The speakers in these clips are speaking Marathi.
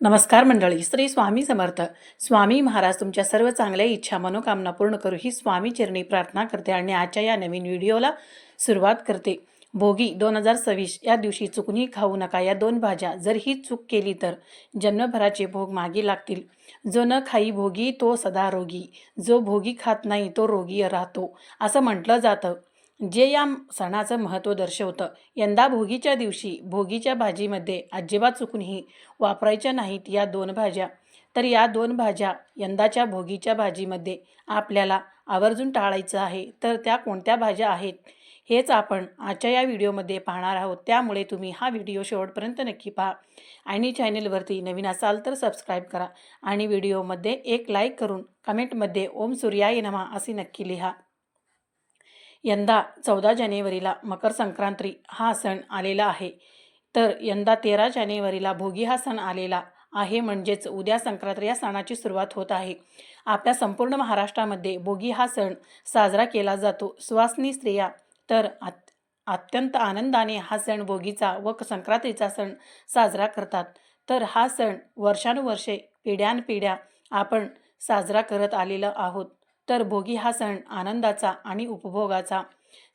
नमस्कार मंडळी श्री स्वामी समर्थ. स्वामी महाराज तुमच्या सर्व चांगल्या इच्छा मनोकामना पूर्ण करू ही स्वामी चरणी प्रार्थना करते आणि आजच्या या नवीन व्हिडिओला सुरुवात करते. भोगी दोन हजार सव्वीस या दिवशी चुकूनही खाऊ नका या दोन भाज्या. जर ही चूक केली तर जन्मभराचे भोग मागे लागतील. जो न खाई भोगी तो सदा रोगी. जो भोगी खात नाही तो रोगी राहतो. असं म्हटलं जातं. जे या सणाचं महत्त्व दर्शवतं यंदा भोगीच्या दिवशी भोगीच्या भाजीमध्ये अजिबात चुकूनही वापरायच्या नाहीत या दोन भाज्या. तर या दोन भाज्या यंदाच्या भोगीच्या भाजीमध्ये आपल्याला आवर्जून टाळायचं आहे. तर त्या कोणत्या भाज्या आहेत हेच आपण आजच्या या व्हिडिओमध्ये पाहणार आहोत. त्यामुळे तुम्ही हा व्हिडिओ शेवटपर्यंत नक्की पहा. आणि चॅनेलवरती नवीन असाल तर सबस्क्राईब करा. आणि व्हिडिओमध्ये एक लाईक करून कमेंटमध्ये ओम सूर्याय नमा असे नक्की लिहा. यंदा चौदा जानेवारीला मकर संक्रांती हा सण आलेला आहे. तर यंदा तेरा जानेवारीला भोगी हा सण आलेला आहे म्हणजेच उद्या संक्रांत या सणाची सुरुवात होत आहे. आपल्या संपूर्ण महाराष्ट्रामध्ये भोगी हा सण साजरा केला जातो. सुवासनी स्त्रिया तर अत अत्यंत आनंदाने हा सण भोगीचा व संक्रांतीचा सण साजरा करतात. तर हा सण वर्षानुवर्षे पिढ्यानपिढ्या आपण साजरा करत आलेलो आहोत. तर भोगी हा सण आनंदाचा आणि उपभोगाचा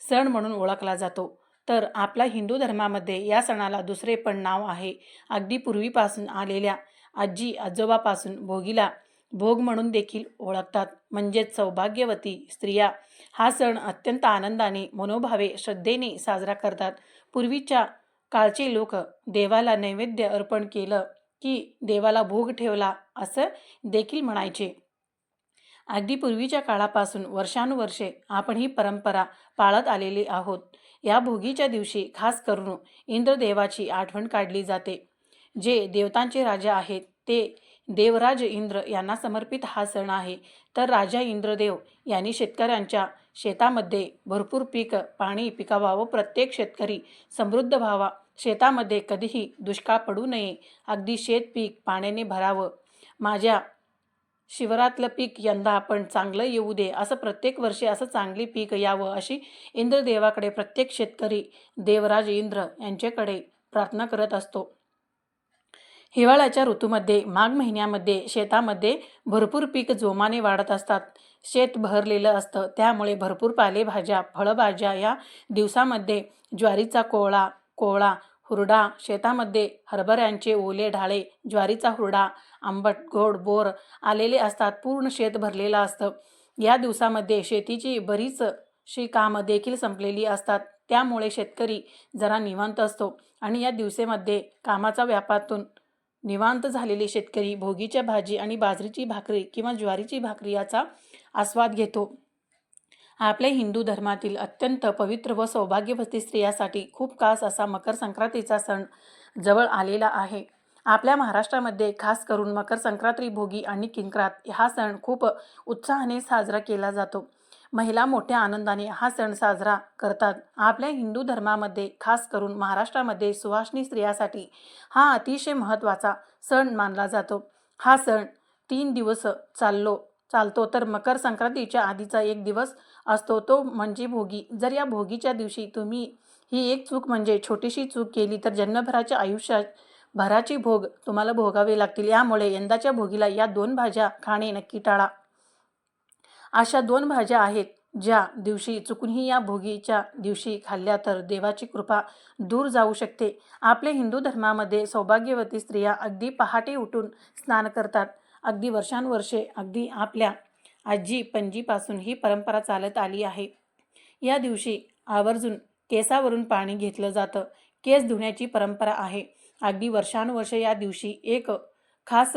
सण म्हणून ओळखला जातो. तर आपला हिंदू धर्मामध्ये या सणाला दुसरे पण नाव आहे. अगदी पूर्वीपासून आलेल्या आजी आजोबापासून भोगीला भोग म्हणून देखील ओळखतात. म्हणजेच सौभाग्यवती स्त्रिया हा सण अत्यंत आनंदाने मनोभावे श्रद्धेने साजरा करतात. पूर्वीच्या काळचे लोक देवाला नैवेद्य अर्पण केलं की देवाला भोग ठेवला असं देखील म्हणायचे. अगदी पूर्वीच्या काळापासून वर्षानुवर्षे आपण ही परंपरा पाळत आलेली आहोत. या भोगीच्या दिवशी खास करून इंद्रदेवाची आठवण काढली जाते. जे देवतांचे राजा आहेत ते देवराज इंद्र यांना समर्पित हा सण आहे. तर राजा इंद्रदेव यांनी शेतकऱ्यांच्या शेतामध्ये भरपूर पीक पाणी पिकावा व प्रत्येक शेतकरी समृद्ध व्हावा. शेतामध्ये कधीही दुष्काळ पडू नये. अगदी शेत पीक पाण्याने भरावं. माझ्या शिवरातलं पीक यंदा आपण चांगलं येऊ दे असं प्रत्येक वर्षी असं चांगली पीक यावं अशी इंद्रदेवाकडे प्रत्येक शेतकरी देवराज इंद्र यांच्याकडे प्रार्थना करत असतो. हिवाळ्याच्या ऋतूमध्ये माघ महिन्यामध्ये शेतामध्ये भरपूर पीक जोमाने वाढत असतात. शेत बहरलेलं असतं त्यामुळे भरपूर पालेभाज्या फळभाज्या या दिवसामध्ये ज्वारीचा कोळा कोळा हुरडा शेतामध्ये हरभऱ्यांचे ओले ढाळे ज्वारीचा हुरडा आंबट गोड बोर आलेले असतात पूर्ण शेत भरलेलं असतं. या दिवसामध्ये शेतीची बरीच शी कामं देखील संपलेली असतात. त्यामुळे शेतकरी जरा निवांत असतो आणि या दिवसेमध्ये कामाचा व्यापातून निवांत झालेले शेतकरी भोगीच्या भाजी आणि बाजरीची भाकरी किंवा ज्वारीची भाकरी याचा आस्वाद घेतो. आपल्या हिंदू धर्मातील अत्यंत पवित्र व सौभाग्यवती स्त्रियासाठी खूप खास असा मकर संक्रांतीचा सण जवळ आलेला आहे. आपल्या महाराष्ट्रामध्ये खास करून मकर संक्रांती भोगी आणि किंक्रात हा सण खूप उत्साहाने साजरा केला जातो. महिला मोठ्या आनंदाने हा सण साजरा करतात. आपल्या हिंदू धर्मामध्ये खास करून महाराष्ट्रामध्ये सुवासनी स्त्रियासाठी हा अतिशय महत्त्वाचा सण मानला जातो. हा सण तीन दिवस चाललो चालतो तर मकर संक्रांतीच्या आधीचा एक दिवस असतो. तो म्हणजे भोगी. जर या भोगीच्या दिवशी तुम्ही ही एक चूक म्हणजे छोटीशी चूक केली तर जन्मभराच्या आयुष्यात भराची भोग तुम्हाला भोगावे लागतील. यामुळे यंदाच्या भोगीला या दोन भाज्या खाणे नक्की टाळा. अशा दोन भाज्या आहेत ज्या दिवशी चुकूनही या भोगीच्या दिवशी खाल्ल्या तर देवाची कृपा दूर जाऊ शकते. आपले हिंदू धर्मामध्ये सौभाग्यवती स्त्रिया अगदी पहाटे उठून स्नान करतात. अगदी वर्षानुवर्षे अगदी आपल्या आजी पणजीपासून ही परंपरा चालत आली आहे. या दिवशी आवर्जून केसावरून पाणी घेतलं जातं. केस धुण्याची परंपरा आहे. अगदी वर्षानुवर्षे या दिवशी एक खास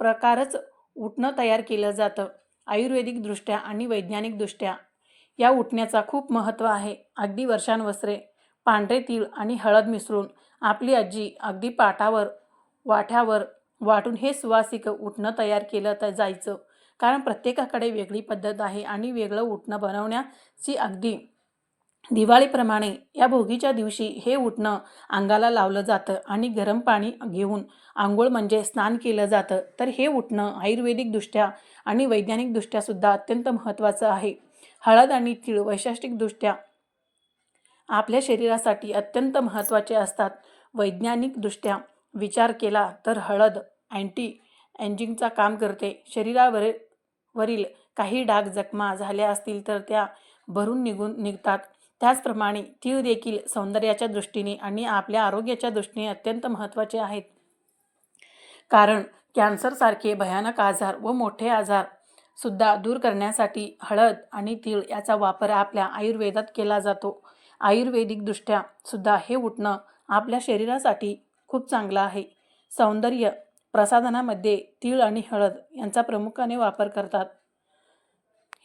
प्रकारच उठणं तयार केलं जातं. आयुर्वेदिकदृष्ट्या आणि वैज्ञानिकदृष्ट्या या उठण्याचा खूप महत्त्व आहे. अगदी वर्षानुवर्षे पांढरे तीळ आणि हळद मिसळून आपली आजी अगदी पाटावर वाठ्यावर वाटून हे सुवासिक उठणं तयार केलं तर जायचं. कारण प्रत्येकाकडे वेगळी पद्धत आहे आणि वेगळं उठणं बनवण्याची अगदी दिवाळीप्रमाणे या भोगीच्या दिवशी हे उठणं अंगाला लावलं जातं आणि गरम पाणी घेऊन आंघोळ म्हणजे स्नान केलं जातं. तर हे उठणं आयुर्वेदिकदृष्ट्या आणि वैज्ञानिकदृष्ट्यासुद्धा अत्यंत महत्त्वाचं आहे. हळद आणि तीळ वैशिष्टिकदृष्ट्या आपल्या शरीरासाठी अत्यंत महत्त्वाचे असतात. वैज्ञानिकदृष्ट्या विचार केला तर हळद अँटी एंजिंगचा काम करते. शरीरावर वरील काही डाग जखमा झाल्या असतील तर त्या भरून निघून निघतात. त्याचप्रमाणे तीळ देखील सौंदर्याच्या दृष्टीने आणि आपल्या आरोग्याच्या दृष्टीने अत्यंत महत्त्वाचे आहेत. कारण कॅन्सरसारखे भयानक आजार व मोठे आजार सुद्धा दूर करण्यासाठी हळद आणि तीळ याचा वापर आपल्या आयुर्वेदात केला जातो. आयुर्वेदिकदृष्ट्या सुद्धा हे उठणं आपल्या शरीरासाठी खूप चांगलं आहे. सौंदर्य प्रसाधनामध्ये तीळ आणि हळद यांचा प्रामुख्याने वापर करतात.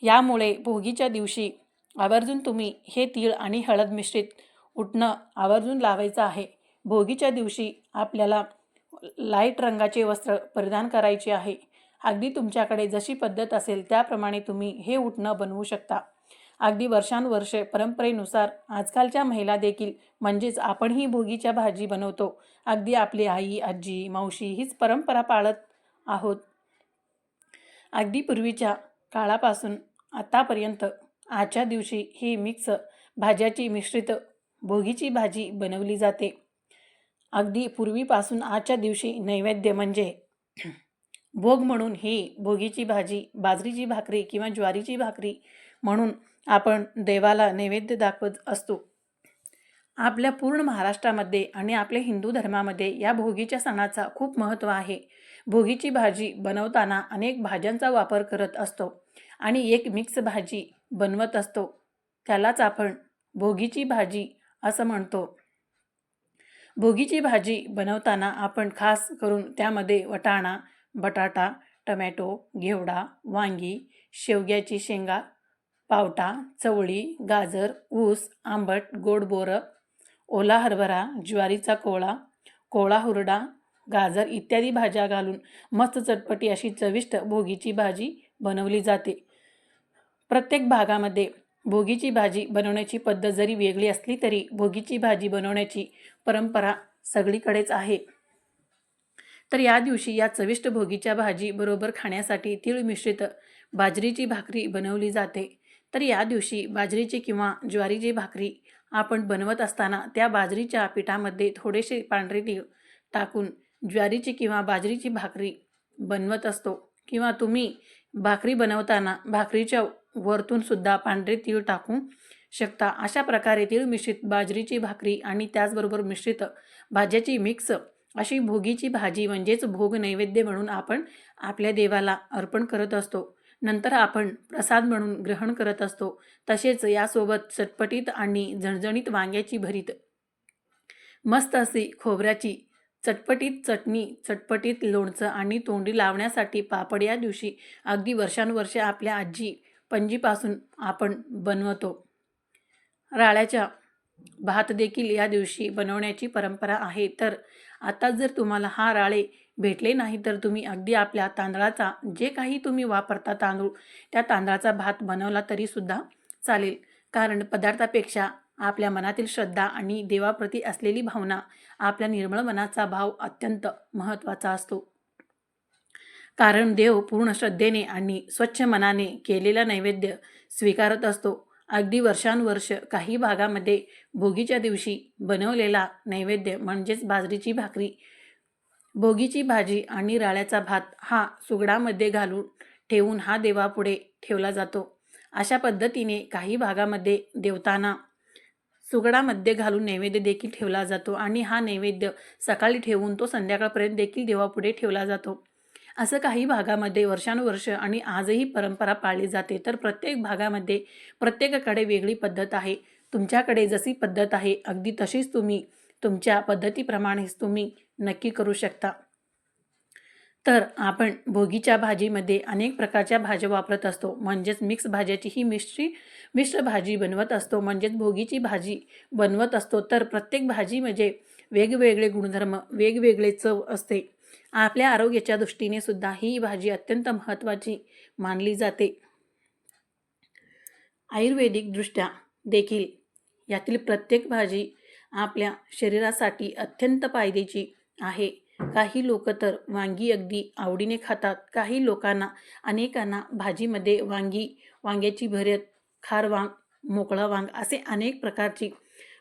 यामुळे भोगीच्या दिवशी आवर्जून तुम्ही हे तीळ आणि हळद मिश्रित उठणं आवर्जून लावायचं आहे. भोगीच्या दिवशी आपल्याला लाइट रंगाचे वस्त्र परिधान करायचे आहे. अगदी तुमच्याकडे जशी पद्धत असेल त्याप्रमाणे तुम्ही हे उठणं बनवू शकता. अगदी वर्षानुवर्षे परंपरेनुसार आजकालच्या महिला देखील म्हणजेच आपणही भोगीच्या भाजी बनवतो. अगदी आपली आई आजी मावशी हीच परंपरा पाळत आहोत. अगदी पूर्वीच्या काळापासून आतापर्यंत आजच्या दिवशी ही मिक्स भाज्याची मिश्रित भोगीची भाजी बनवली जाते. अगदी पूर्वीपासून आजच्या दिवशी नैवेद्य म्हणजे भोग म्हणून ही भोगीची भाजी बाजरीची भाकरी किंवा ज्वारीची भाकरी म्हणून आपण देवाला नैवेद्य दाखवत असतो. आपल्या पूर्ण महाराष्ट्रामध्ये आणि आपल्या हिंदू धर्मामध्ये या भोगीच्या सणाचा खूप महत्त्व आहे. भोगीची भाजी बनवताना अनेक भाज्यांचा वापर करत असतो. आणि एक मिक्स भाजी बनवत असतो. त्यालाच आपण भोगीची भाजी असं म्हणतो. भोगीची भाजी बनवताना आपण खास करून त्यामध्ये वटाणा बटाटा टमॅटो घेवडा वांगी शेवग्याची शेंगा पावटा चवळी गाजर ऊस आंबट गोड बोरं ओला हरभरा ज्वारीचा कोळा कोळा हुरडा गाजर इत्यादी भाज्या घालून मस्त चटपटी अशी चविष्ट भोगीची भाजी बनवली जाते. प्रत्येक भागामध्ये भोगीची भाजी बनवण्याची पद्धत जरी वेगळी असली तरी भोगीची भाजी बनवण्याची परंपरा सगळीकडेच आहे. तर या दिवशी या चविष्ट भोगीच्या भाजी बरोबर खाण्यासाठी तीळ मिश्रित बाजरीची भाकरी बनवली जाते. तर या दिवशी बाजरीची किंवा ज्वारीची भाकरी आपण बनवत असताना त्या बाजरीच्या पिठामध्ये थोडेसे पांढरे तीळ टाकून ज्वारीची किंवा बाजरीची भाकरी बनवत असतो. किंवा तुम्ही भाकरी बनवताना भाकरीच्या वरतून सुद्धा पांढरे तीळ टाकू शकता. अशा प्रकारे तीळ मिश्रित बाजरीची भाकरी आणि त्याचबरोबर मिश्रित भाज्याची मिक्स अशी भोगीची भाजी म्हणजेच भोग नैवेद्य म्हणून आपण आपल्या देवाला अर्पण करत असतो. नंतर आपण प्रसाद म्हणून ग्रहण करत असतो. तसेच यासोबत चटपटीत आणि झणझणीत वांग्याची भरीत मस्त अशी खोबऱ्याची चटपटीत चटणी चटपटीत लोणचं आणि तोंडी लावण्यासाठी पापड या दिवशी अगदी वर्षानुवर्षे आपल्या आजी पणजीपासून आपण बनवतो. राळ्याच्या भात देखील या दिवशी बनवण्याची परंपरा आहे. तर आता जर तुम्हाला हा राळे भेटले नाही तर तुम्ही अगदी आपल्या तांदळाचा जे काही तुम्ही वापरता तांदूळ त्या तांदळाचा भात बनवला तरीसुद्धा चालेल. कारण पदार्थापेक्षा आपल्या मनातील श्रद्धा आणि देवाप्रती असलेली भावना आपल्या निर्मळ मनाचा भाव अत्यंत महत्त्वाचा असतो. कारण देव पूर्ण श्रद्धेने आणि स्वच्छ मनाने केलेला नैवेद्य स्वीकारत असतो. अगदी वर्षानुवर्ष काही भागामध्ये भोगीच्या दिवशी बनवलेला नैवेद्य म्हणजेच बाजरीची भाकरी भोगीची भाजी आणि राळ्याचा भात हा सुगडामध्ये घालून ठेवून हा देवापुढे ठेवला जातो. अशा पद्धतीने काही भागामध्ये देवताना सुगडामध्ये घालून नैवेद्य देखील ठेवला जातो आणि हा नैवेद्य सकाळी ठेवून तो संध्याकाळपर्यंत देखील देवापुढे ठेवला जातो. असं काही भागामध्ये वर्षानुवर्ष आणि आजही परंपरा पाळली जाते तर प्रत्येक भागामध्ये प्रत्येकाकडे वेगळी पद्धत आहे. तुमच्याकडे जशी पद्धत आहे अगदी तशीच तुम्ही तुमच्या पद्धतीप्रमाणेच तुम्ही नक्की करू शकता. तर आपण भोगीच्या भाजीमध्ये अनेक प्रकारच्या भाज्या वापरत असतो. म्हणजेच मिक्स भाज्याची ही मिश्री मिश्र भाजी बनवत असतो. म्हणजेच भोगीची भाजी बनवत असतो. तर प्रत्येक भाजीमध्ये वेगवेगळे गुणधर्म वेगवेगळे चव असते. आपल्या आरोग्याच्या दृष्टीने सुद्धा ही भाजी अत्यंत महत्त्वाची मानली जाते. आयुर्वेदिकदृष्ट्या देखील यातील प्रत्येक भाजी आपल्या शरीरासाठी अत्यंत फायद्याची आहे. काही लोक तर वांगी अगदी आवडीने खातात. काही लोकांना अनेकांना भाजीमध्ये वांगी वांग्याची भरत खार वांग मोकळा वांग असे अनेक प्रकारची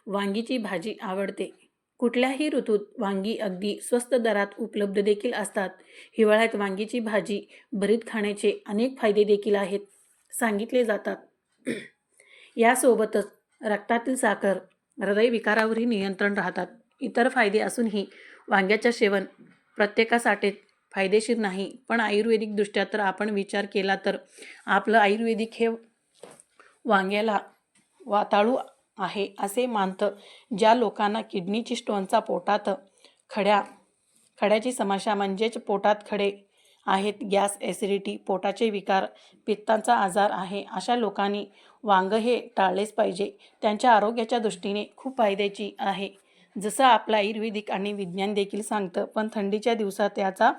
वांगीची भाजी आवडते. कुठल्याही ऋतूत वांगी अगदी स्वस्त दरात उपलब्ध देखील असतात. हिवाळ्यात वांगीची भाजी भरीत खाण्याचे अनेक फायदे देखील आहेत सांगितले जातात. यासोबतच रक्तातील साखर हृदयविकारावरही नियंत्रण राहतात. इतर फायदे असूनही वांग्याच्या सेवन प्रत्येकासाठी फायदेशीर नाही पण आयुर्वेदिकदृष्ट्या तर आपण विचार केला तर आपलं आयुर्वेदिक हे वांग्याला वाताळू आहे असे मानतं. ज्या लोकांना किडनीची स्टोनचा पोटात खड्या खड्याची समस्या म्हणजेच पोटात खडे आहेत गॅस ॲसिडिटी पोटाचे विकार पित्तांचा आजार आहे अशा लोकांनी वांग हे टाळलेच पाहिजे. त्यांच्या आरोग्याच्या दृष्टीने खूप फायद्याची आहे. जसं आपलं आयुर्वेदिक आणि विज्ञान देखील सांगतं पण थंडीच्या दिवसात याचा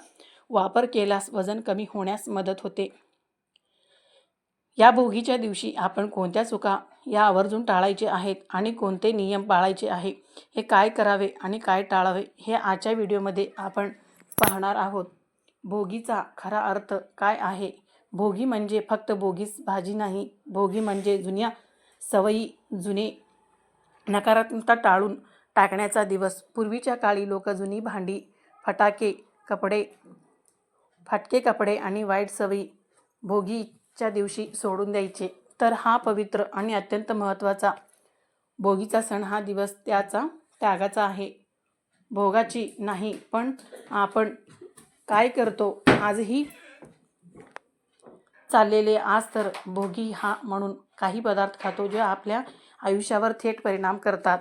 वापर केल्यास वजन कमी होण्यास मदत होते. या भोगीच्या दिवशी आपण कोणत्या चुका या आवर्जून टाळायचे आहेत आणि कोणते नियम पाळायचे आहे हे काय करावे आणि काय टाळावे हे आजच्या व्हिडिओमध्ये आपण पाहणार आहोत. भोगीचा खरा अर्थ काय आहे? भोगी म्हणजे फक्त भोगीच भाजी नाही भोगी म्हणजे जुन्या सवयी जुने नकारात्मकता टाळून टाकण्याचा दिवस. पूर्वीच्या काळी लोक जुनी भांडी फटाके कपडे फाटके कपडे आणि वाईट सवयी भोगी च्या दिवशी सोडून द्यायचे. तर हा पवित्र आणि अत्यंत महत्त्वाचा भोगीचा सण हा दिवस त्याचा त्यागाचा आहे. भोगाची नाही पण आपण काय करतो? आजही चाललेले आज तर भोगी हा म्हणून काही पदार्थ खातो जे आपल्या आयुष्यावर थेट परिणाम करतात.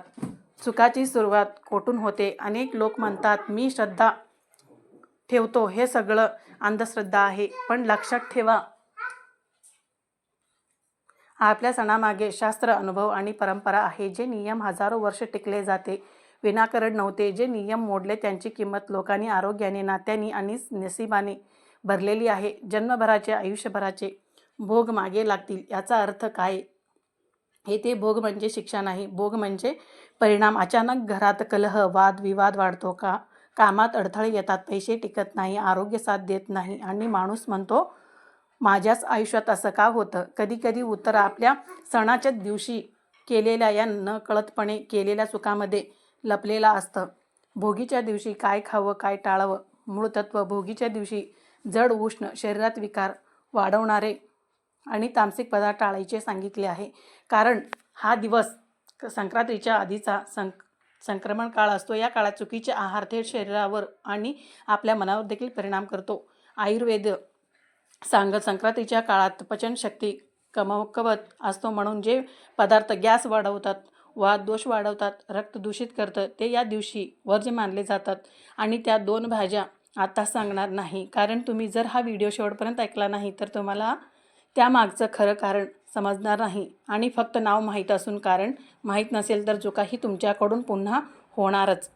चुकाची सुरुवात कोठून होते? अनेक लोक म्हणतात मी श्रद्धा ठेवतो हे सगळं अंधश्रद्धा आहे पण लक्षात ठेवा आपल्या सणामागे शास्त्र अनुभव आणि परंपरा आहे जे नियम हजारो वर्ष टिकले जाते. विनाकारण नव्हते जे नियम मोडले त्यांची किंमत लोकांनी आरोग्याने नात्याने आणि नशिबाने भरलेली आहे. जन्मभराचे आयुष्यभराचे भोग मागे लागतील याचा अर्थ काय? हे ते भोग म्हणजे शिक्षा नाही. भोग म्हणजे परिणाम. अचानक घरात कलह वाद विवाद वाढतो का? कामात अडथळे येतात. पैसे टिकत नाही आरोग्य साथ देत नाही आणि माणूस म्हणतो माझ्याच आयुष्यात असं का होतं? कधी कधी उत्तर आपल्या सणाच्या दिवशी केलेल्या या न कळतपणे केलेल्या चुकामध्ये लपलेला असतं. भोगीच्या दिवशी काय खावं काय टाळावं? मूळतत्व भोगीच्या दिवशी जड उष्ण शरीरात विकार वाढवणारे आणि तामसिक पदार्थ टाळायचे सांगितले आहे. कारण हा दिवस संक्रांतीच्या आधीचा संक संक्रमण काळ असतो. या काळात चुकीचे आहार थेट शरीरावर आणि आपल्या मनावर देखील परिणाम करतो. आयुर्वेद सांगत संक्रांतीच्या काळात पचनशक्ती कमकवत असतो म्हणून जे पदार्थ गॅस वाढवतात वा दोष वाढवतात रक्त दूषित करतं ते या दिवशी वर्ज्य मानले जातात. आणि त्या दोन भाज्या आता सांगणार नाही. कारण तुम्ही जर हा व्हिडिओ शेवटपर्यंत ऐकला नाही तर तुम्हाला त्यामागचं खरं कारण समजणार नाही. आणि फक्त नाव माहीत असून कारण माहीत नसेल तर जो काही तुमच्याकडून पुन्हा होणारच.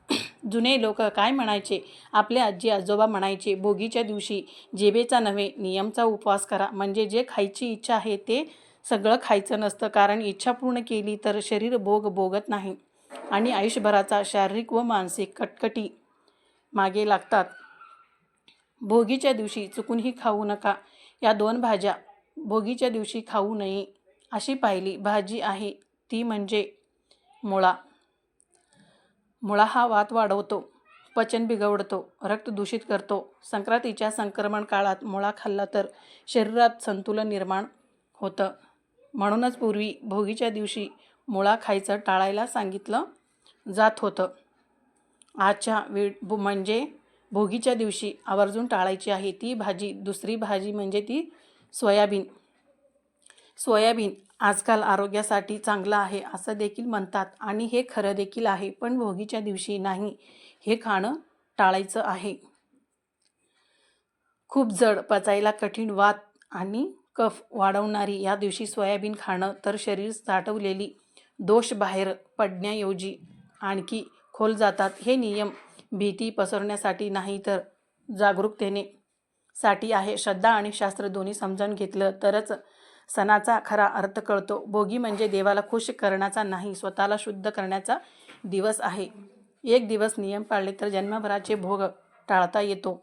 जुने लोक काय म्हणायचे? आपले आजी आजोबा म्हणायचे भोगीच्या दिवशी जेबेचा नव्हे नियमचा उपवास करा. म्हणजे जे खायची इच्छा आहे ते सगळं खायचं नसतं. कारण इच्छा पूर्ण केली तर शरीर भोग भोगत नाही. आणि आयुष्यभराचा शारीरिक व मानसिक कटकटी मागे लागतात. भोगीच्या दिवशी चुकूनही खाऊ नका. या दोन भाज्या भोगीच्या दिवशी खाऊ नये अशी पाहिली. भाजी आहे ती म्हणजे मुळा. मुळा हा वात वाढवतो पचन बिघडतो रक्त दूषित करतो. संक्रांतीच्या संक्रमण काळात मुळा खाल्ला तर शरीरात संतुलन निर्माण होतं. म्हणूनच पूर्वी भोगीच्या दिवशी मुळा खायचं टाळायला सांगितलं जात होतं. आजच्या वेळ म्हणजे भोगीच्या दिवशी आवर्जून टाळायची आहे ती भाजी. दुसरी भाजी म्हणजे ती सोयाबीन. सोयाबीन आजकाल आरोग्यासाठी चांगलं आहे असं देखील म्हणतात आणि हे खरं देखील आहे पण भोगीच्या दिवशी नाही. हे खाणं टाळायचं आहे. खूप जड पचायला कठीण वात आणि कफ वाढवणारी या दिवशी सोयाबीन खाणं तर शरीर साठवलेली दोष बाहेर पडण्याऐवजी आणखी खोल जातात हे नियम भीती पसरण्यासाठी नाही तर जागरूकतेने साठी आहे. श्रद्धा आणि शास्त्र दोन्ही समजावून घेतलं तरच सणाचा खरा अर्थ कळतो. भोगी म्हणजे देवाला खुश करण्याचा नाही स्वतःला शुद्ध करण्याचा दिवस आहे. एक दिवस नियम पाळले तर जन्मभराचे भोग टाळता येतो.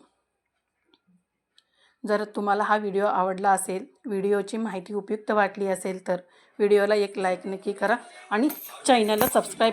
जर तुम्हाला हा व्हिडिओ आवडला असेल व्हिडिओची माहिती उपयुक्त वाटली असेल तर व्हिडिओला एक लाईक नक्की करा आणि चॅनलला सबस्क्राईब